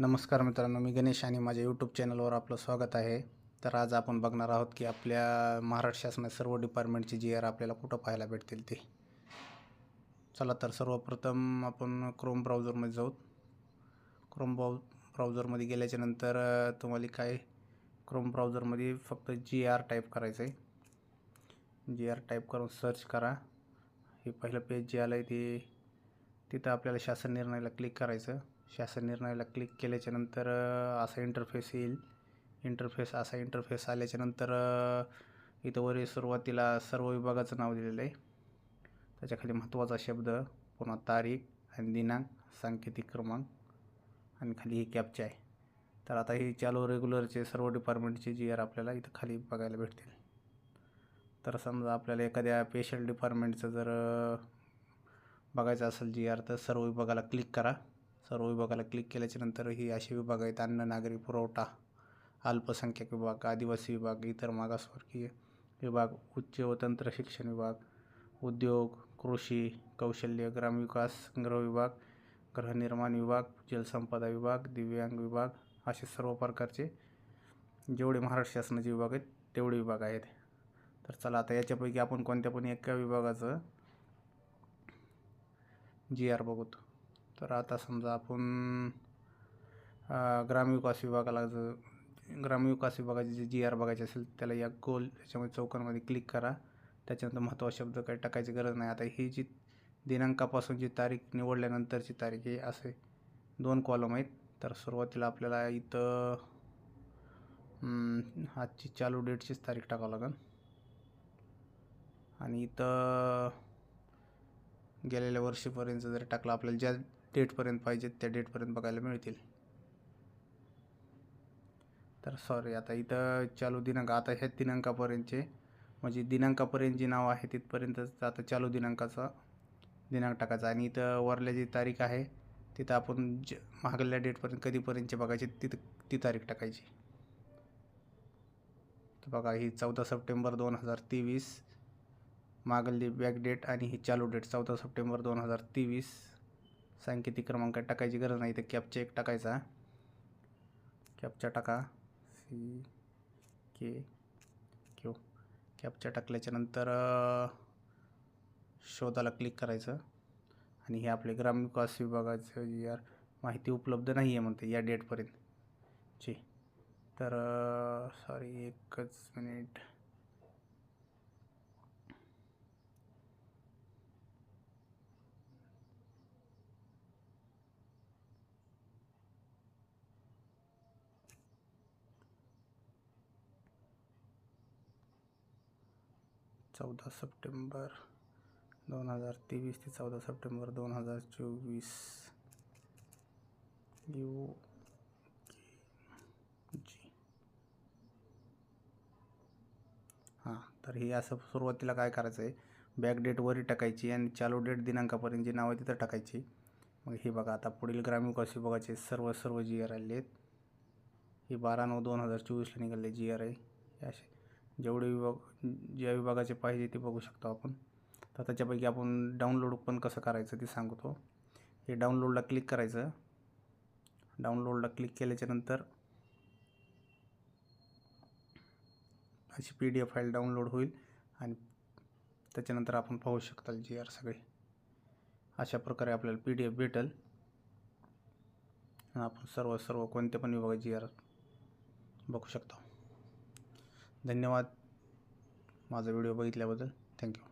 नमस्कार मित्रांनो मी गणेश आणि माझ्या यूट्यूब चॅनलवर आपलं स्वागत आहे. तर आज आपण बघणार आहोत की आपल्या महाराष्ट्र शासनात सर्व डिपार्टमेंटचे जी आर आपल्याला कुठं पाहायला भेटतील ते. चला तर सर्वप्रथम आपण क्रोम ब्राउझरमध्ये जाऊ. क्रोम ब्राउ ब्राउझरमध्ये गेल्याच्यानंतर तुम्हाला काय क्रोम ब्राउझरमध्ये फक्त जी आर टाईप करायचं आहे. जी आर टाईप करून सर्च करा. हे पहिलं पेज जे आलं आहे ते तिथं आपल्याला शासन निर्णयाला क्लिक करायचं. शासन निर्णयाला क्लिक केल्याच्यानंतर असा इंटरफेस येईल. इंटरफेस असा इंटरफेस आल्याच्यानंतर इथं वर सुरुवातीला सर्व विभागाचं नाव दिलेलं आहे. त्याच्याखाली महत्त्वाचा शब्द पुन्हा तारीख आणि दिनांक सांकेतिक क्रमांक आणि खाली ही कॅपचे आहे. तर आता ही चालू रेग्युलरचे सर्व डिपार्टमेंटचे जी आर आपल्याला इथं खाली बघायला भेटतील. तर समजा आपल्याला एखाद्या पेशल डिपार्टमेंटचं जर बघायचं असेल जी आर तर सर्व विभागाला क्लिक करा. सर्व विभागाला क्लिक केल्याच्यानंतर ही असे विभाग आहेत. अन्न नागरी पुरवठा अल्पसंख्याक विभाग आदिवासी विभाग इतर मागासवर्गीय विभाग उच्च व तंत्र शिक्षण विभाग उद्योग कृषी कौशल्य ग्रामविकास गृह विभाग गृहनिर्माण विभाग जलसंपदा विभाग दिव्यांग विभाग असे सर्व प्रकारचे जेवढे महाराष्ट्र शासनाचे विभाग आहेत तेवढे विभाग आहेत. तर चला आता याच्यापैकी आपण कोणत्या पण एका विभागाचं जी आर बघूत. तर आता समजा आपण ग्रामविकास विभागाला जर ग्रामविकास विभागाचे जे जी आर बघायचे असेल त्याला या गोल याच्यामध्ये चौकांमध्ये क्लिक करा. त्याच्यानंतर महत्त्वाचा शब्द काही टाकायची गरज नाही. आता ही जी दिनांकापासून जी तारीख निवडल्यानंतरची तारीख हे असे दोन कॉलम आहेत. तर सुरुवातीला आपल्याला इथं आजची चालू डेटचीच तारीख टाकावं लागेल आणि इथं गेलेल्या वर्षीपर्यंत जर टाकलं आपल्याला ज्या डेटपर्यंत पाहिजेत त्या डेटपर्यंत बघायला मिळतील. तर सॉरी आता इथं चालू दिनांक आता ह्या दिनांकापर्यंतचे म्हणजे दिनांकापर्यंत जी नाव आहे तिथपर्यंतच आता चालू दिनांकाचा दिनांक टाकायचा. आणि इथं वरल्या जी तारीख आहे तिथं आपण ज मागल्या डेटपर्यंत कधीपर्यंतचे बघायचे तिथं ती तारीख टाकायची. तर बघा ही चौदा सप्टेंबर दोन हजार तेवीस मागली बॅक डेट आणि ही चालू डेट चौदा सप्टेंबर दोन हजार तेवीस. सांकेतिक क्रमांक टाकायची गरज नाही तर कॅपचा एक टाकायचा. कॅपचा टाका. C K Q. कॅपचा टाकल्याच्यानंतर शोधाला क्लिक करायचं. आणि हे आपले ग्रामविकास विभागाचं जी यार माहिती उपलब्ध नाही आहे म्हणते या डेटपर्यंत. जी. तर सॉरी एकच मिनिट चौदा सप्टेंबर दोन हजार तेवीस ते चौदा सप्टेंबर दोन हजार चोवीस. U G. हां तर हे असं सुरुवातीला काय करायचं आहे? बॅक डेट वरी टाकायची आणि चालू डेट दिनांकापर्यंत जी नाव आहे तिथं टाकायची. मग हे बघा आता पुढील ग्रामविकास विभागाचे सर्व सर्व जी आर आले आहेत हे बारा नऊ दोन हजार चोवीसला निघाले जी आर आहे असे जेवढे विभाग ज्या विभागाचे पाहिजे ते बघू शकतो आपण. तर त्याच्यापैकी आपण डाउनलोड पण कसं करायचं ते सांगतो. हे डाउनलोडला क्लिक करायचं. डाउनलोडला क्लिक केल्याच्यानंतर अशी P D F file download होईल आणि त्याच्यानंतर आपण पाहू शकता जी आर सगळे. अशा प्रकारे आपल्याला पी डी एफ भेटेल आपण सर्व सर्व कोणत्या पण विभागाची जी आर बघू शकतो. धन्यवाद. माझा व्हिडिओ बघितल्याबद्दल थँक्यू.